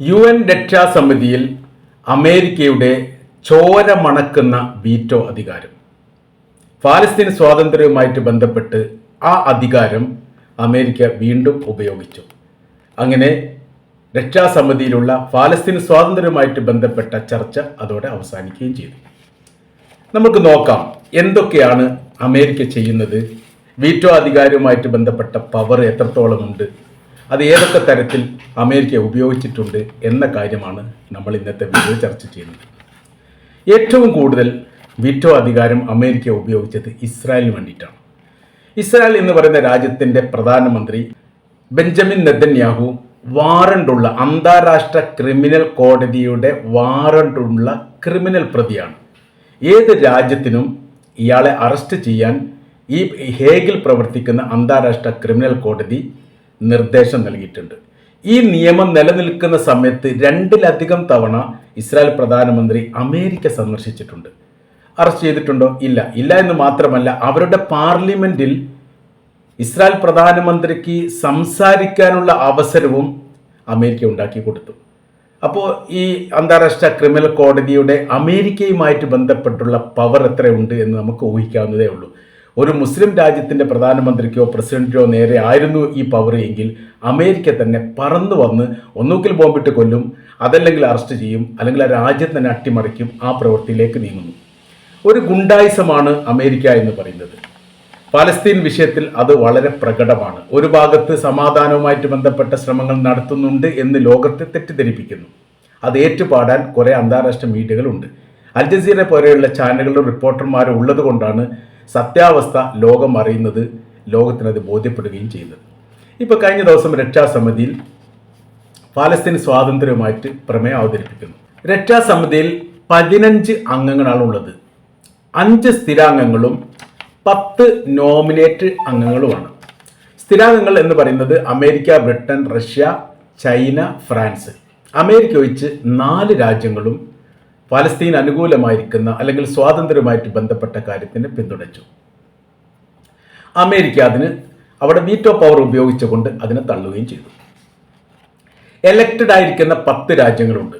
U N രക്ഷാസമിതിയിൽ അമേരിക്കയുടെ ചോര മണക്കുന്ന veto അധികാരം. ഫാലസ്തീൻ സ്വാതന്ത്ര്യവുമായിട്ട് ബന്ധപ്പെട്ട് ആ അധികാരം അമേരിക്ക വീണ്ടും ഉപയോഗിച്ചു. അങ്ങനെ രക്ഷാസമിതിയിലുള്ള ഫാലസ്തീൻ സ്വാതന്ത്ര്യവുമായിട്ട് ബന്ധപ്പെട്ട ചർച്ച അതോടെ അവസാനിക്കുകയും ചെയ്തു. നമുക്ക് നോക്കാം എന്തൊക്കെയാണ് അമേരിക്ക ചെയ്യുന്നത്. വീറ്റോ അധികാരവുമായിട്ട് ബന്ധപ്പെട്ട പവർ എത്രത്തോളം ഉണ്ട് അത് ഏതൊക്കെ തരത്തിൽ അമേരിക്ക ഉപയോഗിച്ചിട്ടുണ്ട് എന്ന കാര്യമാണ് നമ്മൾ ഇന്നത്തെ വീഡിയോ ചർച്ച ചെയ്യുന്നത്. ഏറ്റവും കൂടുതൽ വിറ്റോ അധികാരം അമേരിക്ക ഉപയോഗിച്ചത് ഇസ്രായേലിന് വേണ്ടിയിട്ടാണ്. ഇസ്രായേൽ എന്ന് പറയുന്ന രാജ്യത്തിന്റെ പ്രധാനമന്ത്രി ബെഞ്ചമിൻ നെതന്യാഹു വാറണ്ടുള്ള അന്താരാഷ്ട്ര ക്രിമിനൽ കോടതിയുടെ വാറണ്ടുള്ള ക്രിമിനൽ പ്രതിയാണ്. ഏത് രാജ്യത്തിനും ഇയാളെ അറസ്റ്റ് ചെയ്യാൻ ഈ ഹേഗിൽ പ്രവർത്തിക്കുന്ന അന്താരാഷ്ട്ര ക്രിമിനൽ കോടതി നിർദ്ദേശം നൽകിയിട്ടുണ്ട്. ഈ നിയമം നിലനിൽക്കുന്ന സമയത്ത് രണ്ടിലധികം തവണ ഇസ്രായേൽ പ്രധാനമന്ത്രി അമേരിക്ക സന്ദർശിച്ചിട്ടുണ്ട്. അറസ്റ്റ് ചെയ്തിട്ടുണ്ടോ? ഇല്ല. ഇല്ല എന്ന് മാത്രമല്ല അവരുടെ പാർലമെന്റിൽ ഇസ്രായേൽ പ്രധാനമന്ത്രിക്ക് സംസാരിക്കാനുള്ള അവസരവും അമേരിക്ക ഉണ്ടാക്കി കൊടുത്തു. അപ്പോൾ ഈ അന്താരാഷ്ട്ര ക്രിമിനൽ കോടതിയുടെ അമേരിക്കയുമായിട്ട് ബന്ധപ്പെട്ടുള്ള പവർ എത്രയുണ്ട് എന്ന് നമുക്ക് ഊഹിക്കാവുന്നതേ ഉള്ളൂ. ഒരു മുസ്ലിം രാജ്യത്തിന്റെ പ്രധാനമന്ത്രിക്കോ പ്രസിഡന്റിനോ നേരെ ആയിരുന്നു ഈ പവർ എങ്കിൽ അമേരിക്ക തന്നെ പറന്നു വന്ന് ഒന്നുകിൽ ബോംബിട്ട് കൊല്ലും അതല്ലെങ്കിൽ അറസ്റ്റ് ചെയ്യും അല്ലെങ്കിൽ ആ രാജ്യം തന്നെ അട്ടിമറിക്കും ആ പ്രവൃത്തിയിലേക്ക് നീങ്ങുന്നു. ഒരു ഗുണ്ടായുസമാണ് അമേരിക്ക എന്ന് പറയുന്നത്. പാലസ്തീൻ വിഷയത്തിൽ അത് വളരെ പ്രകടമാണ്. ഒരു ഭാഗത്ത് സമാധാനവുമായിട്ട് ബന്ധപ്പെട്ട ശ്രമങ്ങൾ നടത്തുന്നുണ്ട് എന്ന് ലോകത്തെ തെറ്റിദ്ധരിപ്പിക്കുന്നു. അത് ഏറ്റുപാടാൻ കുറേ അന്താരാഷ്ട്ര മീഡിയകളുണ്ട്. അൽ ജസീറ പോലെയുള്ള ചാനലുകളുടെ റിപ്പോർട്ടർമാർ ഉള്ളത് കൊണ്ടാണ് സത്യാവസ്ഥ ലോകം അറിയുന്നത് ലോകത്തിനത് ബോധ്യപ്പെടുകയും ചെയ്യുന്നത്. ഇപ്പൊ കഴിഞ്ഞ ദിവസം രക്ഷാസമിതിയിൽ പാലസ്തീൻ സ്വാതന്ത്ര്യവുമായിട്ട് പ്രമേയം അവതരിപ്പിക്കുന്നു. രക്ഷാസമിതിയിൽ പതിനഞ്ച് അംഗങ്ങളാണ് ഉള്ളത്. അഞ്ച് സ്ഥിരാംഗങ്ങളും പത്ത് നോമിനേറ്റ് അംഗങ്ങളുമാണ്. സ്ഥിരാംഗങ്ങൾ എന്ന് പറയുന്നത് America Britain Russia China France. America ഒഴിച്ച് നാല് രാജ്യങ്ങളും ഫലസ്തീൻ അനുകൂലമായിരിക്കുന്ന അല്ലെങ്കിൽ സ്വാതന്ത്ര്യവുമായിട്ട് ബന്ധപ്പെട്ട കാര്യത്തിന് പിന്തുണച്ചു. അമേരിക്ക അതിന് അവിടെ വീറ്റോ പവർ ഉപയോഗിച്ചുകൊണ്ട് അതിനെ തള്ളുകയും ചെയ്തു. എലക്റ്റഡ് ആയിരിക്കുന്ന പത്ത് രാജ്യങ്ങളുണ്ട്.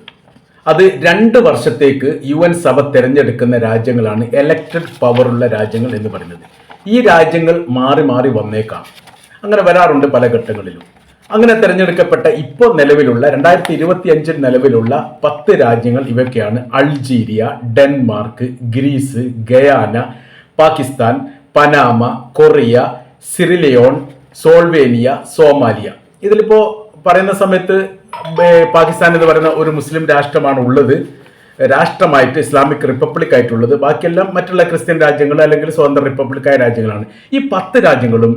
അത് രണ്ട് വർഷത്തേക്ക് യു എൻ സഭ തിരഞ്ഞെടുക്കുന്ന രാജ്യങ്ങളാണ് എലക്റ്റഡ് പവറുള്ള രാജ്യങ്ങൾ എന്ന് പറയുന്നത്. ഈ രാജ്യങ്ങൾ മാറി മാറി വന്നേക്കാം. അങ്ങനെ വരാറുണ്ട് പല ഘട്ടങ്ങളിലും. അങ്ങനെ തിരഞ്ഞെടുക്കപ്പെട്ട ഇപ്പോൾ നിലവിലുള്ള രണ്ടായിരത്തി ഇരുപത്തി അഞ്ചിൽ നിലവിലുള്ള പത്ത് രാജ്യങ്ങൾ ഇവയൊക്കെയാണ്. Algeria Denmark Greece Guyana Pakistan Panama Korea Sierra Leone Slovenia Somalia. ഇതിലിപ്പോൾ പറയുന്ന സമയത്ത് പാകിസ്ഥാൻ എന്ന് പറയുന്ന ഒരു മുസ്ലിം രാഷ്ട്രമാണ് ഉള്ളത്. രാഷ്ട്രമായിട്ട് ഇസ്ലാമിക് റിപ്പബ്ലിക് ആയിട്ടുള്ളത് ബാക്കിയെല്ലാം മറ്റുള്ള ക്രിസ്ത്യൻ രാജ്യങ്ങൾ അല്ലെങ്കിൽ സ്വതന്ത്ര റിപ്പബ്ലിക്കായ രാജ്യങ്ങളാണ്. ഈ പത്ത് രാജ്യങ്ങളും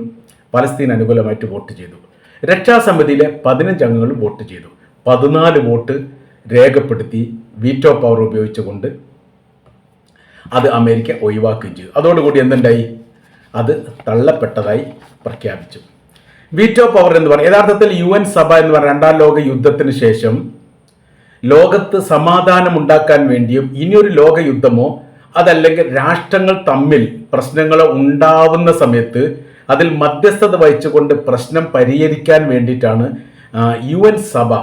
പലസ്തീൻ അനുകൂലമായിട്ട് വോട്ട് ചെയ്തു. രക്ഷാസമിതിയിലെ പതിനഞ്ച് അംഗങ്ങളും വോട്ട് ചെയ്തു. പതിനാല് വോട്ട് രേഖപ്പെടുത്തി വീറ്റോ പവർ ഉപയോഗിച്ചുകൊണ്ട് അത് അമേരിക്ക ഒഴിവാക്കുകയും ചെയ്തു. അതോടുകൂടി എന്തുണ്ടായി? അത് തള്ളപ്പെട്ടതായി പ്രഖ്യാപിച്ചു. വീറ്റോ പവർ എന്ന് പറഞ്ഞാൽ യഥാർത്ഥത്തിൽ യു എൻ സഭ എന്ന് പറഞ്ഞാൽ രണ്ടാം ലോക യുദ്ധത്തിന് ശേഷം ലോകത്ത് സമാധാനം ഉണ്ടാക്കാൻ വേണ്ടിയും ഇനിയൊരു ലോക യുദ്ധമോ അതല്ലെങ്കിൽ രാഷ്ട്രങ്ങൾ തമ്മിൽ പ്രശ്നങ്ങൾ ഉണ്ടാവുന്ന സമയത്ത് അതിൽ മധ്യസ്ഥത വഹിച്ചുകൊണ്ട് പ്രശ്നം പരിഹരിക്കാൻ വേണ്ടിയിട്ടാണ് യു എൻ സഭ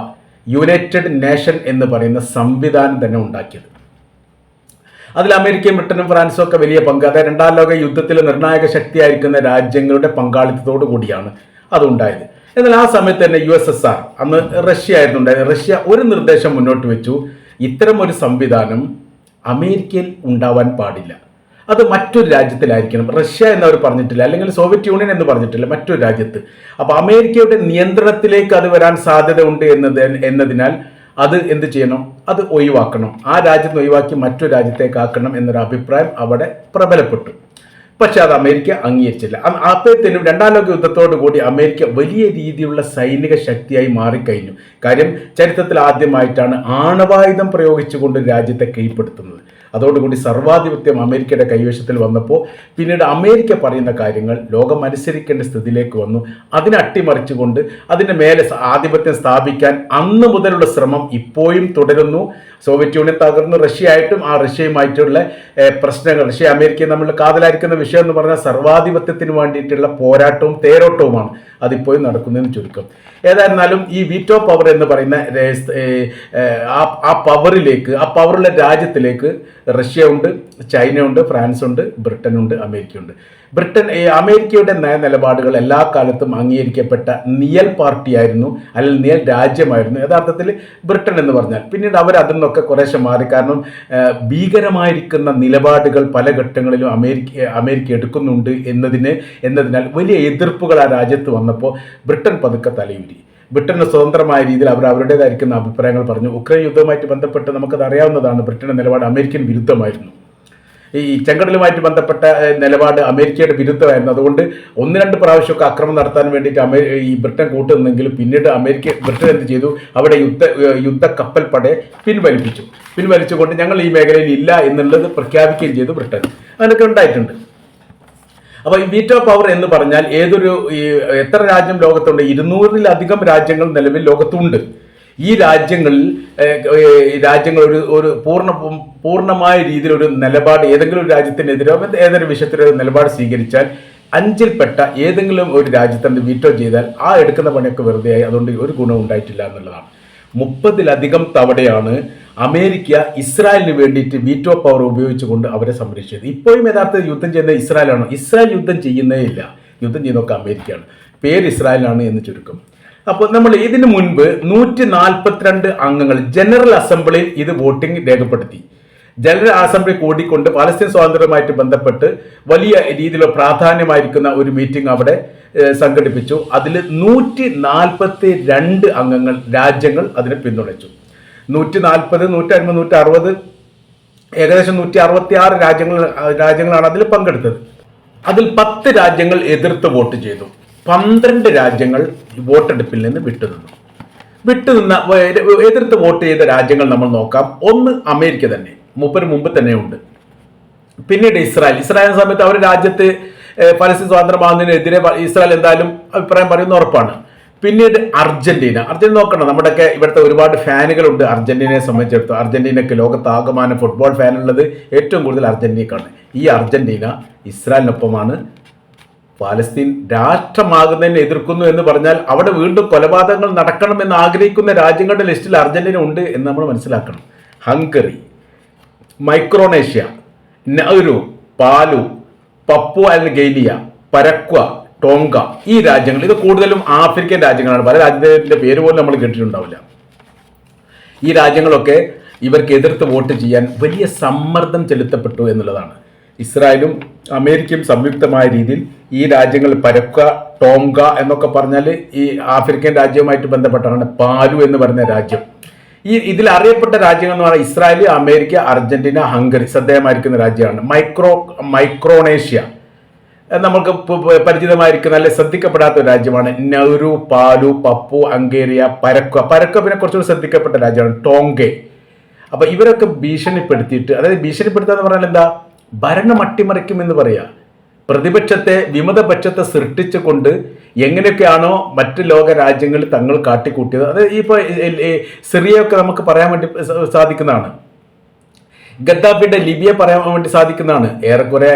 യുണൈറ്റഡ് നേഷൻ എന്ന് പറയുന്ന സംവിധാനം തന്നെ ഉണ്ടാക്കിയത്. അതിൽ അമേരിക്കയും ബ്രിട്ടനും ഫ്രാൻസും ഒക്കെ വലിയ പങ്ക് അതായത് രണ്ടാം ലോക യുദ്ധത്തിൽ നിർണായക ശക്തിയായിരിക്കുന്ന രാജ്യങ്ങളുടെ പങ്കാളിത്തത്തോടു കൂടിയാണ് അതുണ്ടായത്. എന്നാൽ ആ സമയത്ത് തന്നെ യു എസ് എസ് ആർ അന്ന് റഷ്യ ആയിരുന്നു ഉണ്ടായത് റഷ്യ ഒരു നിർദ്ദേശം മുന്നോട്ട് വെച്ചു ഇത്തരം ഒരു സംവിധാനം അമേരിക്കയിൽ ഉണ്ടാവാൻ പാടില്ല. അത് മറ്റൊരു രാജ്യത്തിലായിരിക്കണം. റഷ്യ എന്നവർ പറഞ്ഞിട്ടില്ല അല്ലെങ്കിൽ സോവിയറ്റ് യൂണിയൻ എന്ന് പറഞ്ഞിട്ടില്ല മറ്റൊരു രാജ്യത്ത്. അപ്പോൾ അമേരിക്കയുടെ നിയന്ത്രണത്തിലേക്ക് അത് വരാൻ സാധ്യത ഉണ്ട് എന്നത് എന്നതിനാൽ അത് എന്ത് ചെയ്യണം? അത് ഒഴിവാക്കണം. ആ രാജ്യത്ത് ഒഴിവാക്കി മറ്റൊരു രാജ്യത്തേക്ക് ആക്കണം എന്നൊരു അഭിപ്രായം അവിടെ പ്രബലപ്പെട്ടു. പക്ഷേ അത് അമേരിക്ക അംഗീകരിച്ചില്ല. അപ്പോഴത്തേനും രണ്ടാം ലോക യുദ്ധത്തോടു കൂടി അമേരിക്ക വലിയ രീതിയിലുള്ള സൈനിക ശക്തിയായി മാറിക്കഴിഞ്ഞു. കാര്യം ചരിത്രത്തിൽ ആദ്യമായിട്ടാണ് ആണവായുധം പ്രയോഗിച്ചുകൊണ്ട് രാജ്യത്തെ കീഴ്പ്പെടുത്തുന്നത്. അതോടുകൂടി സർവാധിപത്യം അമേരിക്കയുടെ കൈവശത്തിൽ വന്നപ്പോൾ പിന്നീട് അമേരിക്ക പറയുന്ന കാര്യങ്ങൾ ലോകം അനുസരിക്കേണ്ട സ്ഥിതിയിലേക്ക് വന്നു. അതിനെ അട്ടിമറിച്ചുകൊണ്ട് അതിന്റെ മേലെ ആധിപത്യം സ്ഥാപിക്കാൻ അന്ന് മുതലുള്ള ശ്രമം ഇപ്പോഴും തുടരുന്നു. സോവിയറ്റ് യൂണിയൻ തകർന്നു. റഷ്യ ആയിട്ടും ആ റഷ്യയുമായിട്ടുള്ള പ്രശ്നങ്ങൾ റഷ്യ അമേരിക്കയും നമ്മൾ കാതലായിരിക്കുന്ന വിഷയം എന്ന് പറഞ്ഞാൽ സർവാധിപത്യത്തിന് വേണ്ടിയിട്ടുള്ള പോരാട്ടവും തേരോട്ടവുമാണ് അതിപ്പോഴും നടക്കുന്നതെന്ന് ചുരുക്കം. ഏതായിരുന്നാലും ഈ വീറ്റോ പവർ എന്ന് പറയുന്ന ആ പവറിലേക്ക് ആ പവറുള്ള രാജ്യത്തിലേക്ക് റഷ്യ ഉണ്ട് ചൈന ഉണ്ട് ഫ്രാൻസ് ഉണ്ട് ബ്രിട്ടൻ ഉണ്ട് അമേരിക്ക ഉണ്ട് ബ്രിട്ടൻ അമേരിക്കയുടെ നയ നിലപാടുകൾ എല്ലാ കാലത്തും അംഗീകരിക്കപ്പെട്ട നിയൽ പാർട്ടിയായിരുന്നു അല്ലെങ്കിൽ നിയൽ രാജ്യമായിരുന്നു. യഥാർത്ഥത്തിൽ ബ്രിട്ടൻ എന്ന് പറഞ്ഞാൽ പിന്നീട് അവർ അതിൽ നിന്നൊക്കെ കുറേശ്ശെ മാറി. കാരണം ഭീകരമായിരിക്കുന്ന നിലപാടുകൾ പല ഘട്ടങ്ങളിലും അമേരിക്ക അമേരിക്ക എടുക്കുന്നുണ്ട് എന്നതിന് എന്നതിനാൽ വലിയ എതിർപ്പുകൾ ആ രാജ്യത്ത് വന്നപ്പോൾ ബ്രിട്ടൻ പതുക്കെ തലയൂരി ബ്രിട്ടന് സ്വതന്ത്രമായ രീതിയിൽ അവർ അവരുടേതായിരിക്കുന്ന അഭിപ്രായങ്ങൾ പറഞ്ഞു. ഉക്രൈൻ യുദ്ധവുമായിട്ട് ബന്ധപ്പെട്ട് നമുക്കത് അറിയാവുന്നതാണ് ബ്രിട്ടന്റെ നിലപാട് അമേരിക്കൻ വിരുദ്ധമായിരുന്നു. ഈ ചെങ്കടലുമായിട്ട് ബന്ധപ്പെട്ട നിലപാട് അമേരിക്കയുടെ വിരുദ്ധമായിരുന്നു. അതുകൊണ്ട് ഒന്ന് രണ്ട് പ്രാവശ്യമൊക്കെ ആക്രമണം നടത്താൻ വേണ്ടിയിട്ട് അമേ ഈ ബ്രിട്ടൻ കൂട്ടുന്നെങ്കിലും പിന്നീട് അമേരിക്ക ബ്രിട്ടൻ എന്ത് ചെയ്തു? അവിടെ യുദ്ധ യുദ്ധ കപ്പൽ പടയെ പിൻവലിപ്പിച്ചു. പിൻവലിച്ചുകൊണ്ട് ഞങ്ങൾ ഈ മേഖലയിൽ ഇല്ല എന്നുള്ളത് പ്രഖ്യാപിക്കുകയും ചെയ്തു ബ്രിട്ടൻ. അങ്ങനെയൊക്കെ ഉണ്ടായിട്ടുണ്ട്. അപ്പൊ ഈ വീറ്റോ പവർ എന്ന് പറഞ്ഞാൽ ഏതൊരു എത്ര രാജ്യം ലോകത്തുണ്ട്? ഇരുന്നൂറിലധികം രാജ്യങ്ങൾ നിലവിൽ ലോകത്തുണ്ട്. ഈ രാജ്യങ്ങളിൽ രാജ്യങ്ങൾ ഒരു ഒരു പൂർണ പൂർണമായ രീതിയിൽ ഒരു നിലപാട് ഏതെങ്കിലും ഒരു രാജ്യത്തിനെതിരോ ഏതൊരു ഒരു നിലപാട് സ്വീകരിച്ചാൽ അഞ്ചിൽപ്പെട്ട ഏതെങ്കിലും ഒരു രാജ്യത്തെ വീറ്റോ ചെയ്താൽ ആ എടുക്കുന്ന പണിയൊക്കെ വെറുതെയായി അതുകൊണ്ട് ഒരു ഗുണം ഉണ്ടായിട്ടില്ല എന്നുള്ളതാണ്. മുപ്പതിലധികം തവണയാണ് അമേരിക്ക ഇസ്രായേലിന് വേണ്ടിയിട്ട് വീറ്റോ പവർ ഉപയോഗിച്ചുകൊണ്ട് അവരെ സംരക്ഷിച്ചത്. ഇപ്പോഴും യഥാർത്ഥത്തിൽ യുദ്ധം ചെയ്യുന്ന ഇസ്രായേലാണ്. ഇസ്രായേൽ യുദ്ധം ചെയ്യുന്നേ ഇല്ല. യുദ്ധം ചെയ്യുന്നതൊക്കെ അമേരിക്കയാണ്. പേര് ഇസ്രായേലാണ് എന്ന് ചുരുക്കം. അപ്പോൾ നമ്മൾ ഇതിനു മുൻപ് നൂറ്റി നാൽപ്പത്തിരണ്ട് അംഗങ്ങൾ ജനറൽ അസംബ്ലിയിൽ ഇത് വോട്ടിംഗ് രേഖപ്പെടുത്തി. ജനറൽ അസംബ്ലി കൂടിക്കൊണ്ട് പാലസ്തീൻ സ്വാതന്ത്ര്യവുമായിട്ട് ബന്ധപ്പെട്ട് വലിയ രീതിയിലുള്ള പ്രാധാന്യമായിരിക്കുന്ന ഒരു മീറ്റിംഗ് അവിടെ സംഘടിപ്പിച്ചു. അതിൽ നൂറ്റി നാൽപ്പത്തി രണ്ട് അംഗങ്ങൾ രാജ്യങ്ങൾ അതിനെ പിന്തുണച്ചു. നൂറ്റി നാൽപ്പത് നൂറ്റി അൻപത് നൂറ്റി അറുപത് ഏകദേശം നൂറ്റി അറുപത്തി ആറ് രാജ്യങ്ങൾ രാജ്യങ്ങളാണ് അതിൽ പങ്കെടുത്തത്. അതിൽ പത്ത് രാജ്യങ്ങൾ എതിർത്ത് വോട്ട് ചെയ്തു. പന്ത്രണ്ട് രാജ്യങ്ങൾ വോട്ടെടുപ്പിൽ നിന്ന് വിട്ടുനിന്നു. വിട്ടുനിന്ന എതിർത്ത് വോട്ട് ചെയ്ത രാജ്യങ്ങൾ നമ്മൾ നോക്കാം. ഒന്ന് അമേരിക്ക തന്നെ. മുപ്പര് മുമ്പ് തന്നെ ഉണ്ട് പിന്നീട് ഇസ്രായേൽ. ഇസ്രായേൽ സമയത്ത് അവർ രാജ്യത്ത് പരസ്യ സ്വാതന്ത്ര്യമാകുന്നതിനെതിരെ ഇസ്രായേൽ എന്തായാലും അഭിപ്രായം പറയുന്ന ഉറപ്പാണ്. പിന്നീട് അർജന്റീന. അർജന്റീന നോക്കണം. നമ്മുടെയൊക്കെ ഇവിടുത്തെ ഒരുപാട് ഫാനുകളുണ്ട് അർജന്റീനയെ സംബന്ധിച്ചിടത്തോളം. അർജന്റീനയ്ക്ക് ലോകത്താകമാനം ഫുട്ബോൾ ഫാനുള്ളത് ഏറ്റവും കൂടുതൽ അർജന്റീനക്കാണ്. ഈ അർജന്റീന ഇസ്രായേലിനൊപ്പമാണ് പാലസ്തീൻ രാഷ്ട്രമാകുന്നതിനെ എതിർക്കുന്നു എന്ന് പറഞ്ഞാൽ അവിടെ വീണ്ടും കൊലപാതകങ്ങൾ നടക്കണമെന്ന് ആഗ്രഹിക്കുന്ന രാജ്യങ്ങളുടെ ലിസ്റ്റിൽ അർജന്റീന ഉണ്ട് എന്ന് നമ്മൾ മനസ്സിലാക്കണം. ഹംഗറി. മൈക്രോനേഷ്യ നൗരു പാലു പപ്പു അൽ ഗൈലിയ പരക്വ ടോങ്ക ഈ രാജ്യങ്ങൾ. ഇത് കൂടുതലും ആഫ്രിക്കൻ രാജ്യങ്ങളാണ്. പല രാജ്യത്തിന്റെ പേര് പോലും നമ്മൾ കേട്ടിട്ടുണ്ടാവില്ല. ഈ രാജ്യങ്ങളൊക്കെ ഇവർക്ക് എതിർത്ത് വോട്ട് ചെയ്യാൻ വലിയ സമ്മർദ്ദം ചെലുത്തപ്പെട്ടു എന്നുള്ളതാണ്. ഇസ്രായേലും അമേരിക്കയും സംയുക്തമായ രീതിയിൽ ഈ രാജ്യങ്ങൾ പരക്ക ടോങ്ക എന്നൊക്കെ പറഞ്ഞാൽ ഈ ആഫ്രിക്കൻ രാജ്യവുമായിട്ട് ബന്ധപ്പെട്ടാണ് പാലു എന്ന് പറയുന്ന രാജ്യം. ഈ ഇതിൽ അറിയപ്പെട്ട രാജ്യങ്ങൾ എന്ന് പറഞ്ഞാൽ ഇസ്രായേൽ അമേരിക്ക അർജന്റീന ഹംഗറി ശ്രദ്ധേയമായിരിക്കുന്ന രാജ്യമാണ്. Micro Micronesia. നമുക്ക് പരിചിതമായിരിക്കുന്ന അല്ലെ ശ്രദ്ധിക്കപ്പെടാത്ത ഒരു രാജ്യമാണ് നൗരു പാലു പപ്പു അങ്കേരിയ പരക്ക പരക്ക പിന്നെ കുറച്ചുകൂടി ശ്രദ്ധിക്കപ്പെട്ട രാജ്യമാണ് ടോങ്കെ. അപ്പൊ ഇവരൊക്കെ ഭീഷണിപ്പെടുത്തിയിട്ട് അതായത് ഭീഷണിപ്പെടുത്തുക എന്ന് പറഞ്ഞാൽ എന്താ? ഭരണം അട്ടിമറിക്കുമെന്ന് പറയാ. പ്രതിപക്ഷത്തെ വിമതപക്ഷത്തെ സൃഷ്ടിച്ചുകൊണ്ട് എങ്ങനെയൊക്കെയാണോ മറ്റ് ലോക രാജ്യങ്ങൾ തങ്ങൾ കാട്ടിക്കൂട്ടിയത്? അത് ഇപ്പോൾ സിറിയൊക്കെ നമുക്ക് പറയാൻ വേണ്ടി സാധിക്കുന്നതാണ്. ഗദ്ദാഫിയുടെ ലിബിയെ പറയാൻ വേണ്ടി സാധിക്കുന്നതാണ്. ഏറെക്കുറെ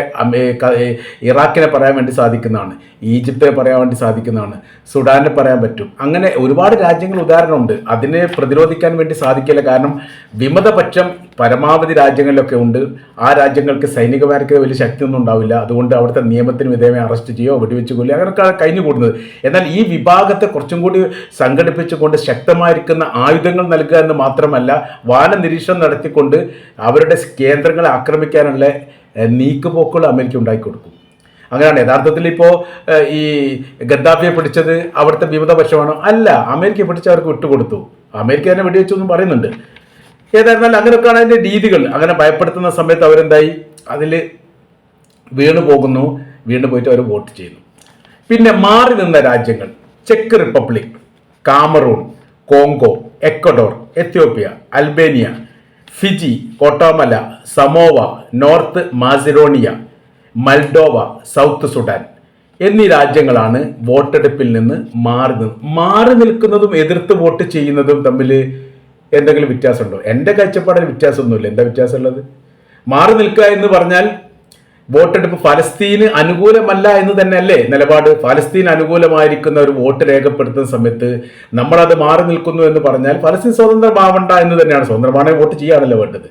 ഇറാഖിനെ പറയാൻ വേണ്ടി സാധിക്കുന്നതാണ്. ഈജിപ്തിനെ പറയാൻ വേണ്ടി സാധിക്കുന്നതാണ്. സുഡാനെ പറയാൻ പറ്റും. അങ്ങനെ ഒരുപാട് രാജ്യങ്ങൾ ഉദാഹരണമുണ്ട്. അതിനെ പ്രതിരോധിക്കാൻ വേണ്ടി സാധിക്കില്ല. കാരണം വിമതപക്ഷം പരമാവധി രാജ്യങ്ങളിലൊക്കെ ഉണ്ട്. ആ രാജ്യങ്ങൾക്ക് സൈനികമാർക്ക് വലിയ ശക്തിയൊന്നും ഉണ്ടാവില്ല. അതുകൊണ്ട് അവിടുത്തെ നിയമത്തിന് വിധേയമായി അറസ്റ്റ് ചെയ്യുകയോ വെടിവെച്ച് കൊല്ലുകയോ അങ്ങനെയൊക്കെ കഴിഞ്ഞു കൂടുന്നത് എന്നാൽ ഈ വിഭാഗത്തെ കുറച്ചും കൂടി സംഘടിപ്പിച്ചുകൊണ്ട് ശക്തമായിരിക്കുന്ന ആയുധങ്ങൾ നൽകുക എന്ന് മാത്രമല്ല വാന നിരീക്ഷണം നടത്തിക്കൊണ്ട് അവരുടെ കേന്ദ്രങ്ങളെ ആക്രമിക്കാനുള്ള നീക്കുപോക്കുകൾ അമേരിക്ക ഉണ്ടാക്കി കൊടുക്കും. അങ്ങനെയാണ്. യഥാർത്ഥത്തിൽ ഇപ്പോൾ ഈ ഗദ്ദാഫിയെ പിടിച്ചത് അവിടുത്തെ വിമതപക്ഷമാണോ അല്ല അമേരിക്ക പിടിച്ച് അവർക്ക് വിട്ടുകൊടുത്തു. അമേരിക്ക തന്നെ വെടിവെച്ചു എന്നും പറയുന്നുണ്ട്. ഏതായിരുന്നാലും അങ്ങനെയൊക്കെയാണ് അതിന്റെ രീതികൾ. അങ്ങനെ ഭയപ്പെടുത്തുന്ന സമയത്ത് അവരെന്തായി? അതിൽ വീണു പോകുന്നു. വീണ്ടും പോയിട്ട് അവർ വോട്ട് ചെയ്യുന്നു. പിന്നെ മാറി നിന്ന രാജ്യങ്ങൾ. Check Republic Cameroon Congo Ecuador Ethiopia Albania Fiji Guatemala Samoa North Macedonia Moldova South Sudan എന്നീ രാജ്യങ്ങളാണ് വോട്ടെടുപ്പിൽ നിന്ന് മാറി മാറി നിൽക്കുന്നതും എതിർത്ത് വോട്ട് ചെയ്യുന്നതും തമ്മിൽ എന്തെങ്കിലും വ്യത്യാസമുണ്ടോ? എന്റെ കാഴ്ചപ്പാടിൽ വ്യത്യാസമൊന്നുമില്ല. എന്താ വ്യത്യാസമുള്ളത്? മാറി നിൽക്കുക എന്ന് പറഞ്ഞാൽ വോട്ടെടുപ്പ് ഫലസ്തീന് അനുകൂലമല്ല എന്ന് തന്നെയല്ലേ നിലപാട്? ഫലസ്തീൻ അനുകൂലമായിരിക്കുന്ന ഒരു വോട്ട് രേഖപ്പെടുത്തുന്ന സമയത്ത് നമ്മളത് മാറി നിൽക്കുന്നു എന്ന് പറഞ്ഞാൽ ഫലസ്തീൻ സ്വതന്ത്രമാവണ്ട എന്ന് തന്നെയാണ്. സ്വതന്ത്രമാണെങ്കിൽ വോട്ട് ചെയ്യാണല്ലോ വേണ്ടത്?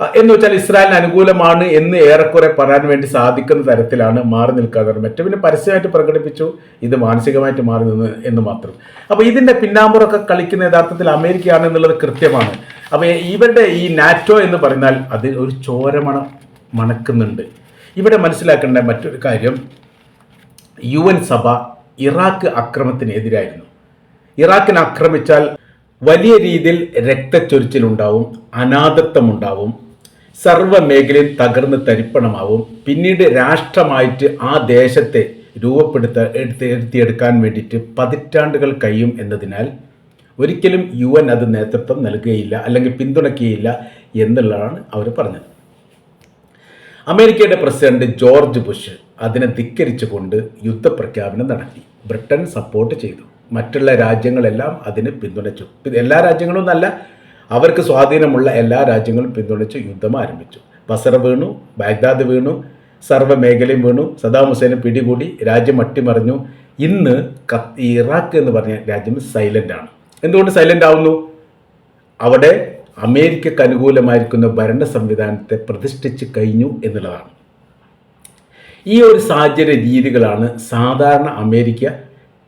എന്ന് വെച്ചാൽ ഇസ്രായേലിന് അനുകൂലമാണ് എന്ന് ഏറെക്കുറെ പറയാൻ വേണ്ടി സാധിക്കുന്ന തരത്തിലാണ് മാറി നിൽക്കാതെ മറ്റു പിന്നെ പരസ്യമായിട്ട് പ്രകടിപ്പിച്ചു ഇത് മാനസികമായിട്ട് മാറി നിന്ന് എന്ന് മാത്രം. അപ്പോൾ ഇതിന്റെ പിന്നാമ്പുറമൊക്കെ കളിക്കുന്ന യഥാർത്ഥത്തിൽ അമേരിക്കയാണ് എന്നുള്ളത് കൃത്യമാണ്. അപ്പോൾ ഇവരുടെ ഈ നാറ്റോ എന്ന് പറഞ്ഞാൽ അത് ഒരു ചോരമണം. മണക്കുന്നുണ്ട്. ഇവിടെ മനസ്സിലാക്കേണ്ട മറ്റൊരു കാര്യം യു എൻ സഭ ഇറാഖ് അക്രമത്തിനെതിരായിരുന്നു. ഇറാഖിനെ ആക്രമിച്ചാൽ വലിയ രീതിയിൽ രക്തച്ചൊരിച്ചിലുണ്ടാവും അനാഥത്വമുണ്ടാവും സർവ മേഖലയിൽ തകർന്ന് തരിപ്പണമാവും. പിന്നീട് രാഷ്ട്രമായിട്ട് ആ ദേശത്തെ രൂപപ്പെടുത്ത എടുത്ത് എടുത്തിയെടുക്കാൻ വേണ്ടിയിട്ട് പതിറ്റാണ്ടുകൾ കഴിയും എന്നതിനാൽ ഒരിക്കലും യു എൻ അത് നേതൃത്വം നൽകുകയില്ല അല്ലെങ്കിൽ പിന്തുണയ്ക്കുകയില്ല എന്നുള്ളതാണ് അവർ പറഞ്ഞത്. അമേരിക്കയുടെ പ്രസിഡന്റ് ജോർജ് ബുഷ് അതിനെ ധിക്കരിച്ചുകൊണ്ട് യുദ്ധപ്രഖ്യാപനം നടത്തി. ബ്രിട്ടൻ സപ്പോർട്ട് ചെയ്തു. മറ്റുള്ള രാജ്യങ്ങളെല്ലാം അതിന് പിന്തുണച്ചു. എല്ലാ രാജ്യങ്ങളും എന്നല്ല അവർക്ക് സ്വാധീനമുള്ള എല്ലാ രാജ്യങ്ങളും പിന്തുണച്ച് യുദ്ധം ആരംഭിച്ചു. ബസറ വീണു ബാഗ്ദാദ് വീണു സർവ മേഖലയും വീണു. സദാം ഹുസൈനെ പിടികൂടി രാജ്യം അട്ടിമറിഞ്ഞു. ഇന്ന് ഇറാഖ് എന്ന് പറഞ്ഞ രാജ്യം സൈലന്റ് ആണ്. എന്തുകൊണ്ട് സൈലന്റ് ആവുന്നു? അവിടെ അമേരിക്കക്ക് അനുകൂലമായിരിക്കുന്ന ഭരണ സംവിധാനത്തെ പ്രതിഷ്ഠിച്ച് കഴിഞ്ഞു എന്നുള്ളതാണ്. ഈ ഒരു സാഹചര്യ രീതികളാണ് സാധാരണ അമേരിക്ക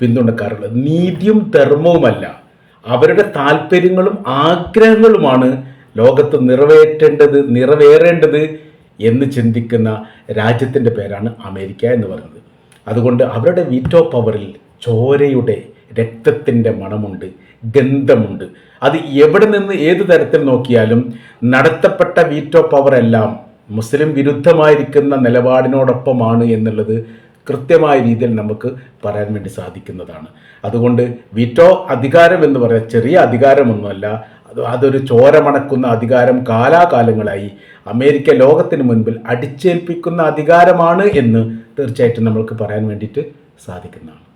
പിന്തുണക്കാറുള്ളത്. നീതിയും ധർമ്മവുമല്ല. അവരുടെ താല്പര്യങ്ങളും ആഗ്രഹങ്ങളുമാണ് ലോകത്ത് നിറവേറ്റേണ്ടത് നിറവേറേണ്ടത് എന്ന് ചിന്തിക്കുന്ന രാജ്യത്തിന്റെ പേരാണ് അമേരിക്ക എന്ന് പറയുന്നത്. അതുകൊണ്ട് അവരുടെ വീറ്റോ പവറിൽ ചോരയുടെ രക്തത്തിന്റെ മണമുണ്ട് ഗന്ധമുണ്ട്. അത് എവിടെ നിന്ന് ഏത് തരത്തിൽ നോക്കിയാലും നടത്തപ്പെട്ട വീറ്റോ പവർ എല്ലാം മുസ്ലിം വിരുദ്ധമായിരിക്കുന്ന നിലപാടിനോടൊപ്പമാണ് എന്നുള്ളത് കൃത്യമായ രീതിയിൽ നമുക്ക് പറയാൻ വേണ്ടി സാധിക്കുന്നതാണ്. അതുകൊണ്ട് വീറ്റോ അധികാരം എന്ന് പറയാൻ ചെറിയ അധികാരമൊന്നുമല്ല അത് അതൊരു ചോരമണക്കുന്ന അധികാരം കാലാകാലങ്ങളായി അമേരിക്ക ലോകത്തിന് മുൻപിൽ അടിച്ചേൽപ്പിക്കുന്ന അധികാരമാണ് എന്ന് തീർച്ചയായിട്ടും നമ്മൾക്ക് പറയാൻ വേണ്ടിയിട്ട് സാധിക്കുന്നതാണ്.